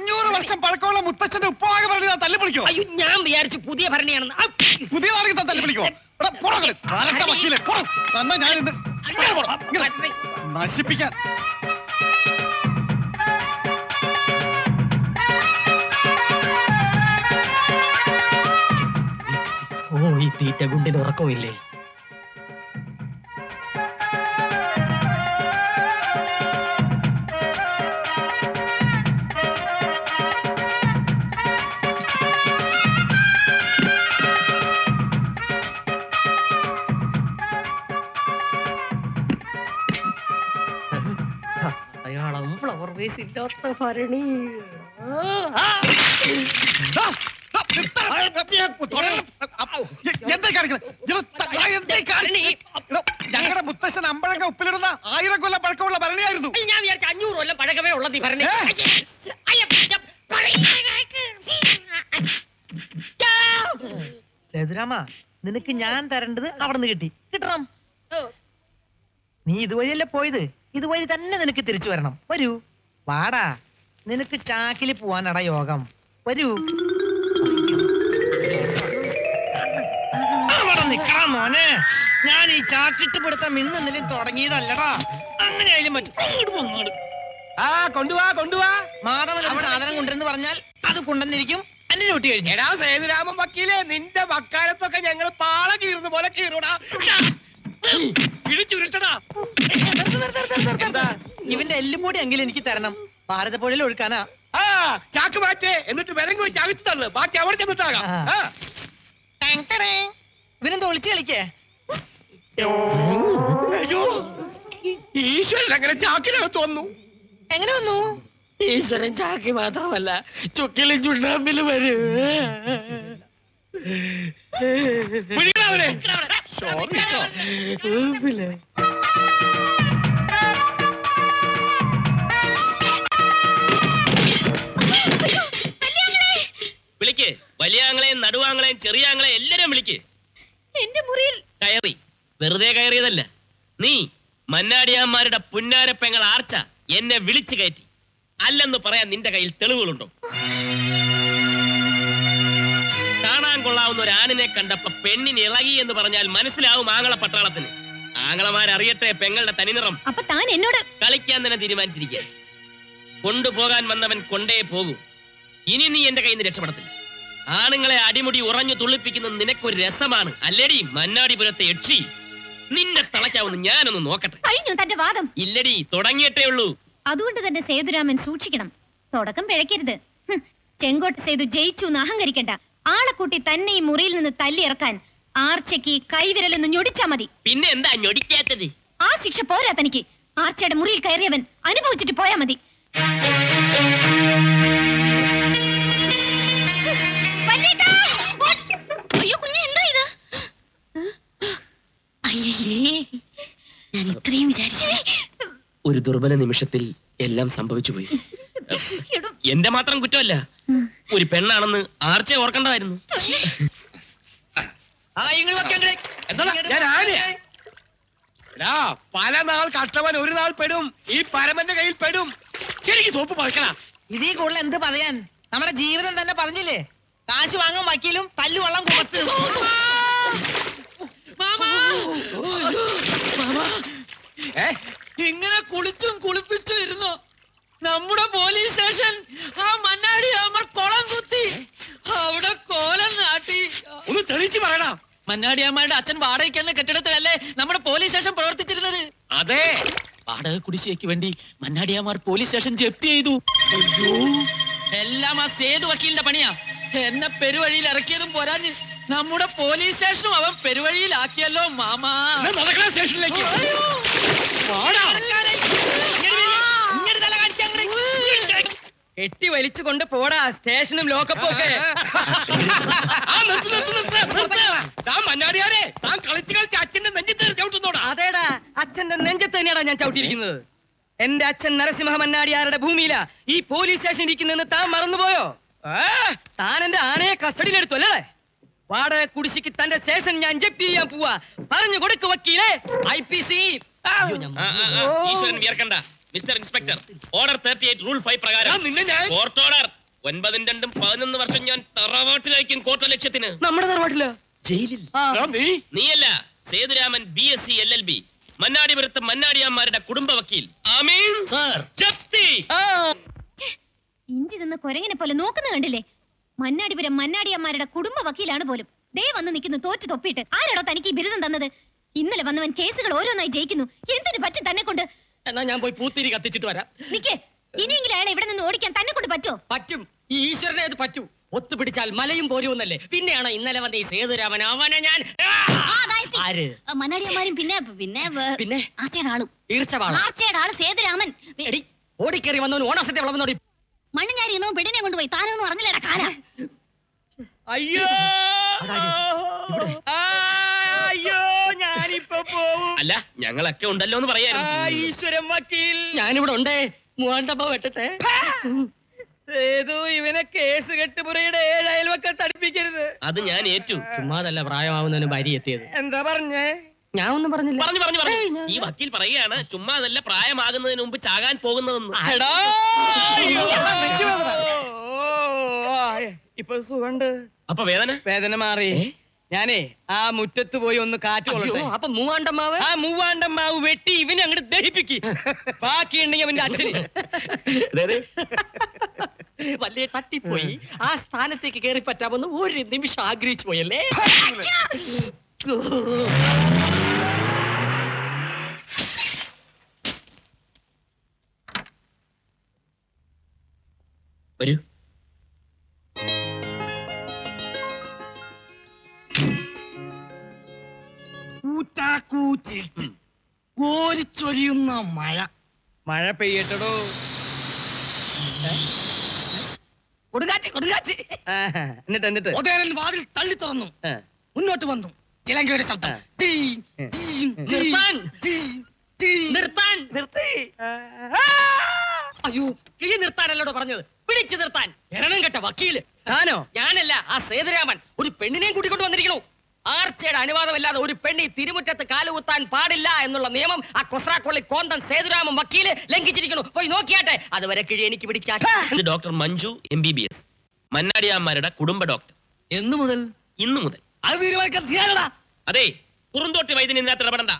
അഞ്ഞൂറ് വർഷം പഴക്കമുള്ള മുത്തച്ഛന്റെ ഉപ്പാകെ പറഞ്ഞ് തല്ലി പിടിക്കോ അയ്യോ ഞാൻ വിചാരിച്ചു പുതിയ ഭരണിയാണെന്ന്. ഔ! പുതിയതാണെങ്കിൽ താൻ തല്ലിപ്പൊളിക്കോ എടാ പോടാ അങ്ങട്. കാലത്തെ വക്കീലെ. പോടാ തന്നെ ഞാൻ ഇന്ന് ഇങ്ങനെ പോടാ, ഇങ്ങനെ. ഭരണി. നശിപ്പിക്കാൻ. ഓ ഈ തീറ്റ ഗുണ്ടിന് ഉറക്കമില്ലേ? അയാളും ഫ്ലവർ വേസ് ഇല്ലാത്ത ഭരണി ഞങ്ങളുടെ മുത്തശ്ശൻ അമ്പഴക്ക ഉപ്പിലിടുന്ന ആയിരം കൊല്ലം പഴക്കമുള്ള ഭരണിയായിരുന്നു. ഞാൻ വിചാരിച്ച അഞ്ഞൂറ് കൊല്ലം പഴകമേ ഉള്ളത് ഈ ഭരണി. അയ്യ, നിനക്ക് ഞാൻ തരേണ്ടത് അവിടെ നിന്ന് കിട്ടി. കിട്ടണം. നീ ഇതുവഴിയല്ലേ പോയത്? ഇതുവഴി തന്നെ നിനക്ക് തിരിച്ചു വരണം. വരൂ. വാടാ. നിനക്ക് ചാക്കിൽ പോവാനടാ യോഗം. വരൂ. അവിടെ നിക്കടാ മോനെ. ഞാൻ ഈ ചാക്കിട്ട് പിടുത്തം ഇന്ന് ഇന്നലെ തുടങ്ങിയതല്ലടാ. അങ്ങനെ ആയാലും പറ്റും അങ്ങോട്ട് പോ, അങ്ങോട്ട്. ആ കൊണ്ടുവാ കൊണ്ടുവാ. മാധവൻ ഒരു സാധനം കൊണ്ടുവരുന്നു പറഞ്ഞാൽ അത് കൊണ്ടുവന്നിരിക്കും. എന്റെ ചൂട്ടി കഴിഞ്ഞു. എടാ സേതുരാമൻ വക്കീലെ നിന്റെ വക്കാലത്തൊക്കെ ഞങ്ങൾ പാള കീറുന്ന പോലെ കീറൂടാ. പിടിച്ചുരുട്ടടാ. എല്ലും എന്താ? ഇവന്റെ എല്ലുപൊടി എങ്കിലും എനിക്ക് തരണം. ഭാരതപ്പുഴയിൽ ഒഴുക്കാനാ. ആ ചാക്ക് മാറ്റേ. എന്നിട്ട് വിലങ്ങി വെച്ച് അകത്ത് തള്ളു. ബാക്കി അവിടെ ചെന്നിട്ടാകാം. ആ. ഇവനെന്താ ഒളിച്ച് കളിക്കേ? അയ്യോ. ഈശ്വരൻ അങ്ങനെ ചാക്കിനകത്ത് വന്നു. എങ്ങനെ വന്നു? ഈശ്വരൻ ചാക്കി മാത്രമല്ല ചുക്കിലും ചുണ്ണാമ്പിലും വരും. കേട്ടോ. വിളിക്ക്. വലിയ ആങ്ങളെയും നടുവാങ്ങളെയും ചെറിയ ആങ്ങളെയും എല്ലാരും വിളിക്ക്. എന്റെ മുറിയിൽ കയറി. വെറുതെ കയറിയതല്ല. നീ മന്നാടിയാന്മാരുടെ പുന്നാരപ്പെങ്ങൾ ആർച്ച എന്നെ വിളിച്ചു കയറ്റി. അല്ലെന്ന് പറയാൻ നിന്റെ കയ്യിൽ തെളിവുകളുണ്ടോ? കാണാൻ കൊള്ളാവുന്ന ഒരു ആണിനെ കണ്ടപ്പോ പെണ്ണിന് ഇളകി എന്ന് പറഞ്ഞാൽ മനസ്സിലാവും ആങ്ങള പട്ടാളത്തിന്. ആങ്ങളമാരറിയട്ടെ പെങ്ങളുടെ തനിനിറം. അപ്പൊ താൻ എന്നോട് കളിക്കാൻ തന്നെ തീരുമാനിച്ചിരിക്കുക കൊണ്ടുപോകാൻ വന്നവൻ കൊണ്ടേ പോകും. ഇനി നീ എന്റെ കയ്യിൽ നിന്ന് രക്ഷപ്പെടത്തില്ല. ആണുങ്ങളെ അടിമുടി ഉറഞ്ഞു തുള്ളിപ്പിക്കുന്നത് നിനക്കൊരു രസമാണ്. അല്ലടി മന്നാടിപുരത്തെ യക്ഷി. നിന്നെ തളയ്ക്കാവുന്ന ഞാനൊന്ന് നോക്കട്ടെ. കഴിഞ്ഞു തന്റെ വാദം. ഇല്ലടി തുടങ്ങിയിട്ടേ ഉള്ളൂ. അതുകൊണ്ട് തന്നെ സേതുരാമൻ സൂക്ഷിക്കണം. തുടക്കം പിഴയ്ക്കരുത്. ചെങ്കോട്ട് ചെങ്കോട്ട സേതു ജയിച്ചു എന്ന് അഹങ്കരിക്കണ്ട. ആളെ കൂട്ടി തന്നെ ഈ മുറിയിൽ നിന്ന് തല്ലിയിറക്കാൻ ആർച്ചയ്ക്ക് കൈവിരലൊന്ന് ഞൊടിച്ചാ മതി. പിന്നെ എന്താ ഞൊടിക്കാത്തത്? ആ ശിക്ഷ പോരാ തനിക്ക്. ആർച്ചയുടെ മുറിയിൽ കയറിയവൻ അനുഭവിച്ചിട്ട് പോയാ മതി! അയ്യോ കുഞ്ഞെ എന്താ ഇത്? അയ്യേ ഞാൻ ഇത്രയും വിചാരിച്ചേ. ഒരു ദുർബല നിമിഷത്തിൽ എല്ലാം സംഭവിച്ചു പോയി. എന്റെ മാത്രം കുറ്റമല്ല. ഒരു പെണ്ണാണെന്ന് ആർച്ചെ ഓർക്കണ്ടായിരുന്നു? പല നാൾ കഷ്ടവൻ ഒരു നാൾ പെടും. ഈ പരമന്റെ കയ്യിൽ പെടും. ശരിക്കും സോപ്പ് പറക്കണ. ഇതീ കൂടുതൽ എന്ത് പറയാൻ? നമ്മുടെ ജീവിതം തന്നെ പറഞ്ഞില്ലേ? കാശ് വാങ്ങും വക്കീലും തല്ലു വെള്ളം ഇങ്ങനെ കുളിച്ചും കുളിപ്പിച്ചും ഇരുന്നു? നമ്മുടെ പോലീസ് സ്റ്റേഷൻ ആ മണ്ണാടി അമർ കൊളം കുത്തി. അവിടെ കോലം നാട്ടി. ഒന്ന് തെളിച്ച് മണ്ണാടി മന്നാടിയമ്മയുടെ അച്ഛൻ വാടകയ്ക്ക് എന്ന കെട്ടിടത്തിലല്ലേ നമ്മുടെ പോലീസ് സ്റ്റേഷൻ പ്രവർത്തിച്ചിരുന്നത്? അതെ. വാടക കുടിശ്ശികയ്ക്ക് വേണ്ടി മന്നാടിയാമാർ പോലീസ് സ്റ്റേഷൻ ജപ്തി ചെയ്തു. എല്ലാം ആ സേതു വക്കീലിന്റെ പണിയാ. എന്നെ പെരുവഴിയിൽ ഇറക്കിയതും പോരാഞ്ഞ് നമ്മുടെ പോലീസ് സ്റ്റേഷനും അവൻ പെരുവഴിയിലാക്കിയല്ലോ മാമാ. സ്റ്റേഷനിലേക്ക് വാടാ. കെട്ടി വലിച്ചു കൊണ്ട് പോടാ സ്റ്റേഷനും ലോക്കപ്പും ഒക്കെ. ആ, നിർത്ത്, നിർത്ത്, നിർത്ത്, നിർത്ത്. താൻ മന്നാടിയാരെ താൻ കളിച്ച് കളിച്ച് അച്ഛന്റെ നെഞ്ചത്ത് ചവിട്ടുന്നോടാ. അതേടാ അച്ഛന്റെ നെഞ്ചത്ത് തന്നെയാടാ ഞാൻ ചവിട്ടിയിരിക്കുന്നത് എന്റെ അച്ഛൻ നരസിംഹ മന്നാടിയാരുടെ ഭൂമിയിലാ ഈ പോലീസ് സ്റ്റേഷൻ ഇരിക്കുന്നെന്ന് താൻ മറന്നുപോയോ? താൻ എന്റെ ആനയെ കസ്റ്റഡിയിലെടുത്തു അല്ലേ? വാടക കുടിശ്ശിക്ക് തന്റെ സ്റ്റേഷൻ ഞാൻ ജപ്തി ചെയ്യാൻ പോവാ. പറഞ്ഞു കൊടുക്ക് വക്കീലേ. I P C. ഈശ്വരൻ വിയർക്കണ്ട. Mister inspector order thirty eight rule five പ്രകാരം നിന്നെ ഞാൻ കോർട്ട് ഓർഡർ ഒൻപതും രണ്ടും പതിനൊന്ന് വർഷം ഞാൻ തറവാട്ടിലായിരിക്കും കോർട്ട് ലക്ഷ്യത്തിന്. നമ്മുടെ തറവാട്ടിൽ? ജയിലിൽ. നീയല്ല Sethuraman B S C L L B മന്നാടിപുരത്ത് മന്നാടിയാന്മാരുടെ കുടുംബ വക്കീൽ. ആമീൻ. സാർ ജപ്തി. ഇഞ്ചി നിന്ന് കൊരങ്ങിനെ പോലെ നോക്കുന്ന കണ്ടില്ലേ? മന്നാടിപുരം മന്നാടിയമ്മാരുടെ കുടുംബ വക്കീലാണ് പോലും. ദേ വന്ന് നിൽക്കുന്നു തോറ്റു തൊപ്പിയിട്ട്. ആരാടോ തനിക്ക് ഈ ബിരുദം തന്നത്? ഇന്നലെ വന്നവൻ കേസുകൾ ഓരോന്നായി ജയിക്കുന്നു. എന്തിനു പറ്റും തന്നെ കൊണ്ട് എന്നാ ഞാൻ പോയി പൂത്തിരി കത്തിച്ചിട്ട് വരാം. നിക്ക്. ഇനിയെങ്കിലും അയാളെ ഇവിടെ നിന്ന് ഓടിക്കാൻ തന്നെ കൊണ്ട് പറ്റോ പറ്റും. ഈ ഈശ്വരനെ അത് പറ്റൂ. ഒത്തുപിടിച്ചാൽ മലയും പോരുമെന്നല്ലേ. പിന്നെയാണ് ഇന്നലെ വന്ന ഈ സേതുരാമൻ? അവനെ ഞാൻ ആര്? മന്നാടിയമ്മാരും പിന്നെ പിന്നെ പിന്നെ? ആർച്ചയുടെ ആളും ഈർച്ചവാള. ആർച്ചയുടെ ആൾ സേതുരാമൻ എടി ഓടിക്കേറി വന്നവൻ ഓണസത്തെ വിളവെന്നോടി മണ്ണുഞ്ഞാരി എന്നോ പെണ്ണിനെ കൊണ്ടുപോയി. താനൊന്നും അറിഞ്ഞില്ലടാ കാല. അയ്യോ? ആ, അല്ല ഞങ്ങളൊക്കെ ഉണ്ടല്ലോ എന്ന് ആ പറയായിരുന്നു ഈശ്വരൻ വക്കീൽ. ഞാനിവിടെ ഉണ്ടേ. മൂവാണ്ടപ്പ വെട്ടട്ടെ. സേതു ഇവനെ കേസ് കെട്ടുപുറയുടെ ഏഴ് അത് ഞാൻ ഏറ്റു. ചുമ്മാതല്ല പ്രായമാവുന്നതിന് ഭാര്യ എത്തിയത്. എന്താ പറഞ്ഞേ? ഞാൻ ഒന്നും പറഞ്ഞില്ല. പറഞ്ഞു പറഞ്ഞു പറഞ്ഞു. ഈ വക്കീൽ പറയുകയാണ് ചുമ്മാ അതല്ല പ്രായമാകുന്നതിന് മുമ്പ് ചാകാൻ പോകുന്നതെന്ന്. എടാ, അയ്യോ. എടാ, നെഞ്ചുവേദന. ഓ, ആ, ഇപ്പൊ സുഖണ്ട് അപ്പൊ വേദന? വേദന മാറി. ഞാനേ ആ മുറ്റത്ത് പോയി ഒന്ന് കാറ്റ് കൊള്ളട്ടെ. അപ്പൊ മൂവാണ്ടമ്മാവ്? ആ മൂവാണ്ടമ്മാവ് വെട്ടി ഇവനെ അങ്ങോട്ട് ദഹിപ്പിക്ക്. ബാക്കിയുണ്ടെങ്കിൽ അവന്റെ അച്ഛന്. വലിയ തട്ടിപ്പോയി. ആ സ്ഥാനത്തേക്ക് കയറി പറ്റാമെന്ന് ഒരു നിമിഷം ആഗ്രഹിച്ചു പോയല്ലേ? വരൂ. കൂറ്റാക്കൂറ്റിട്ട് കോരിച്ചൊരിയുന്ന മഴ. മഴ പെയ്യട്ടടോ. കൊടുങ്കാറ്റ് കൊടുങ്കാറ്റ്. എന്നിട്ട് എന്നിട്ട്? ഉദയനൻ വാതിൽ തള്ളി തുറന്നു. മുന്നോട്ട് വന്നു. ചിലങ്കയുടെ ശബ്ദം. നിർത്താൻ. നിർത്താൻ. നിർത്തി. അയ്യോ കിഴി നിർത്താനല്ലോടോ പറഞ്ഞത്? പിടിച്ചു നിർത്താൻ. എരണം കെട്ട വക്കീൽ. താനോ ഞാനല്ല ആ സേതുരാമൻ. ഒരു പെണ്ണിനെയും കൂട്ടിക്കൊണ്ട് വന്നിരിക്കണു ആർച്ചയുടെ അനുവാദമില്ലാതെ ഒരു പെണ്ണി തിരുമുറ്റത്ത് കാലുകുത്താൻ പാടില്ല എന്നുള്ള നിയമം ആ കൊസ്രാക്കൊള്ളി കോന്തൻ സേതുരാമൻ വക്കീൽ ലംഘിച്ചിരിക്കുന്നു. പോയി നോക്കിയാട്ടെ. അതുവരെ കിഴി എനിക്ക് പിടിച്ചാട്ടെ doctor Manju M B B S മന്നാടിയാമ്മാരുടെ കുടുംബ ഡോക്ടർ. എന്നു മുതൽ? ഇന്നു മുതൽ. അത് തീരുമാനിക്കാൻ അതെ പുറന്തോട്ടി വൈദ്യൻ ഇതിനകത്ത് ഇടപെടണ്ട.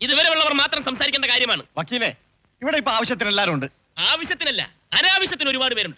ഇതുവരെ ഉള്ളവർ മാത്രം സംസാരിക്കേണ്ട കാര്യമാണ്. വക്കീലെ ഇവിടെ ഇപ്പൊ ആവശ്യത്തിന് എല്ലാവരും ഉണ്ട്. ആവശ്യത്തിനല്ല അനാവശ്യത്തിന് ഒരുപാട് പേരുണ്ട്.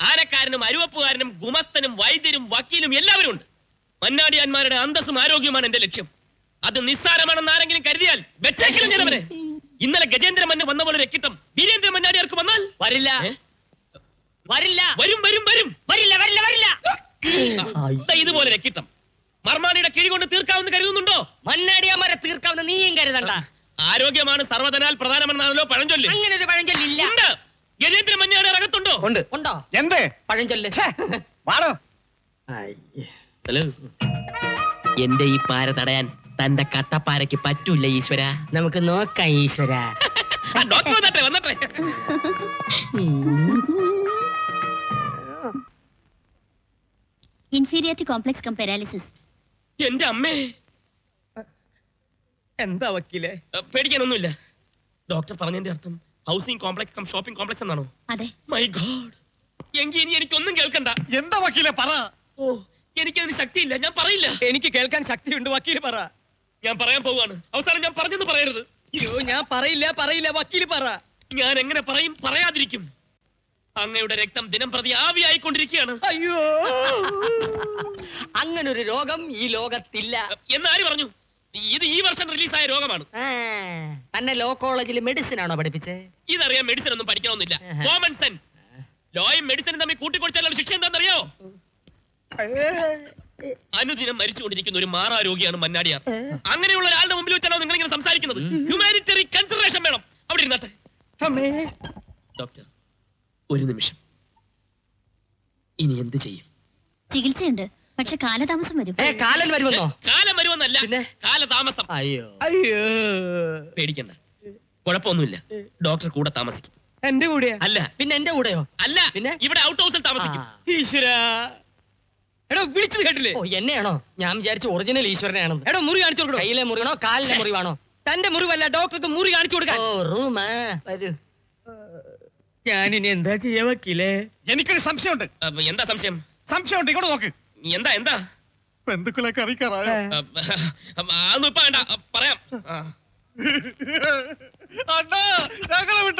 ആനക്കാരനും അരുവപ്പുകാരനും ഗുമസ്തനും വൈദ്യരും വക്കീലും എല്ലാവരും ഉണ്ട്. മന്നാടിയാന്മാരുടെ അന്തസ്സും ആരോഗ്യമാണ് എന്റെ ലക്ഷ്യം. അത് നിസ്സാരമാണെന്ന് ആരെങ്കിലും കരുതിയാൽ ഇന്നലെ ഗജേന്ദ്ര മന്നെ വന്ന പോലെ രക്കിട്ടം വീരേന്ദ്ര മന്നാടിയാർക്ക് വന്നാൽ? വരില്ല. വരില്ല. വരും വരും വരും. വരില്ല വരില്ല വരില്ല. ഇതുപോലെ രക്കിട്ടം മർമാണിയുടെ കിഴി കൊണ്ട് തീർക്കാമെന്ന് കരുതുന്നുണ്ടോ? മന്നാടിയാമാരെ തീർക്കാവുന്ന നീയും കരുതണ്ട. ആരോഗ്യമാണ് സർവതനാൽ പ്രധാനമെന്നാണല്ലോ പഴഞ്ചൊല്ല്. അങ്ങനെ ഒരു പഴഞ്ചൊല്ലില്ല ഉണ്ട്. ഗജേന്ദ്ര മന്നാടി അകത്തുണ്ടോ? ഉണ്ട്. ഉണ്ടോ? എന്ത്? പഴഞ്ചൊല്ല്. വാടോ ഹലോ എന്റെ ഈ പാര തടയാൻ തന്റെ കട്ടപ്പാരയ്ക്ക് പറ്റൂല ഈശ്വര? നമുക്ക് നോക്കാം ഈശ്വര. ഡോക്ടർ വന്നട്ടെ വന്നട്ടെ ഇൻഫീരിയർ കോംപ്ലക്സ് കം പെരാലിസിസ്. എന്റെ അമ്മേ. എന്താ വക്കീലെ? പേടിക്കാനൊന്നുമില്ല. ഡോക്ടർ പറഞ്ഞതിന്റെ അർത്ഥം housing complex cum shopping complex എന്നാണോ? അതെ. My God. എങ്കിൽ ഇനി എനിക്കൊന്നും കേൾക്കണ്ട. എന്താ വക്കീലെ പറ. ഓ എനിക്കതിന് ശക്തിയില്ല. ഞാൻ പറയില്ല. എനിക്ക് കേൾക്കാൻ ശക്തിയുണ്ട്. വക്കീൽ പറ. ഞാൻ പറയാൻ പോവാണ്. അവസാനം ഞാൻ പറഞ്ഞെന്ന് പറയരുത്. അയ്യോ ഞാൻ പറയില്ല പറയില്ല. വക്കീൽ പറ. ഞാൻ എങ്ങനെ പറയും പറയാതിരിക്കും. അങ്ങയുടെ രക്തം ദിനം പ്രതി ആവിയായിക്കൊണ്ടിരിക്കുകയാണ്. അയ്യോ. അങ്ങനൊരു രോഗം ഈ ലോകത്തില്ല. എന്നാര് പറഞ്ഞു? ഇത് ഈ വർഷം റിലീസായ രോഗമാണ്. ആ, തന്നെ ലോ കോളേജിൽ മെഡിസിൻ ആണോ പഠിപ്പിച്ചേ? ഇതറിയാൻ മെഡിസിൻ ഒന്നും പഠിക്കണമെന്നില്ല. കോമൺ സെൻസ് ലോയും മെഡിസിനും തമ്മിൽ കൂട്ടിക്കൊടിച്ചാലുള്ള ശിക്ഷ എന്താണെന്നറിയോ? അനുദിനം മരിച്ചുകൊണ്ടിരിക്കുന്ന ഒരു മാറാരോഗിയാണ് മന്നാടിയാർ. അങ്ങനെയുള്ള ഒരാളുടെ മുമ്പിൽ വെച്ചാണോ നിങ്ങൾ ഇങ്ങനെ സംസാരിക്കുന്നത് ഹ്യൂമാനിറ്ററി കൺസിഡറേഷൻ വേണം. അവിടെ ഇരുന്നാട്ടെ. ഡോക്ടർ ഒരു നിമിഷം. ഇനി എന്ത് ചെയ്യും? ചികിത്സയുണ്ട്. പക്ഷെ കാലതാമസം വരും. ഏ കാലൻ വരുമെന്നോ? കാലം വരുമെന്നല്ല. പിന്നെ? കാലതാമസം. അയ്യോ. അയ്യോ. പേടിക്കണ്ട. കുഴപ്പമൊന്നുമില്ല. ഡോക്ടർ കൂടെ താമസിക്കും. എന്റെ കൂടെയാ? അല്ല പിന്നെ എന്റെ കൂടെയോ? അല്ല പിന്നെ? ഇവിടെ ഔട്ട് ഹൗസിൽ താമസിക്കും. ഈശ്വര. എടോ വിളിച്ചത് കേട്ടില്ലേ? ഓ എന്നെയാണോ? ഞാൻ വിചാരിച്ചു ഒറിജിനൽ ഈശ്വരനെയാണെന്ന് എടോ മുറി കാണിച്ചു കൊടുക്കണോ? കയ്യിലെ മുറിവാണോ കാലിലെ മുറിവാണോ? തന്റെ മുറിവല്ല ഡോക്ടർക്ക് മുറി കാണിച്ചു കൊടുക്കാൻ. ഓ റൂമാ. വരൂ. ഞാനിനി എന്താ ചെയ്യാ വക്കീലേ? എനിക്കൊരു സംശയമുണ്ട്. എന്താ സംശയം? സംശയമുണ്ട് ഇങ്ങോട്ട് നോക്ക്. എന്താ എന്താ? ബന്ധുക്കളെ കറിക്കറായോ അതൊന്നും ഇപ്പൊ വേണ്ട. പറയാം. അണ്ണാ ഞങ്ങളെ വിട്ട്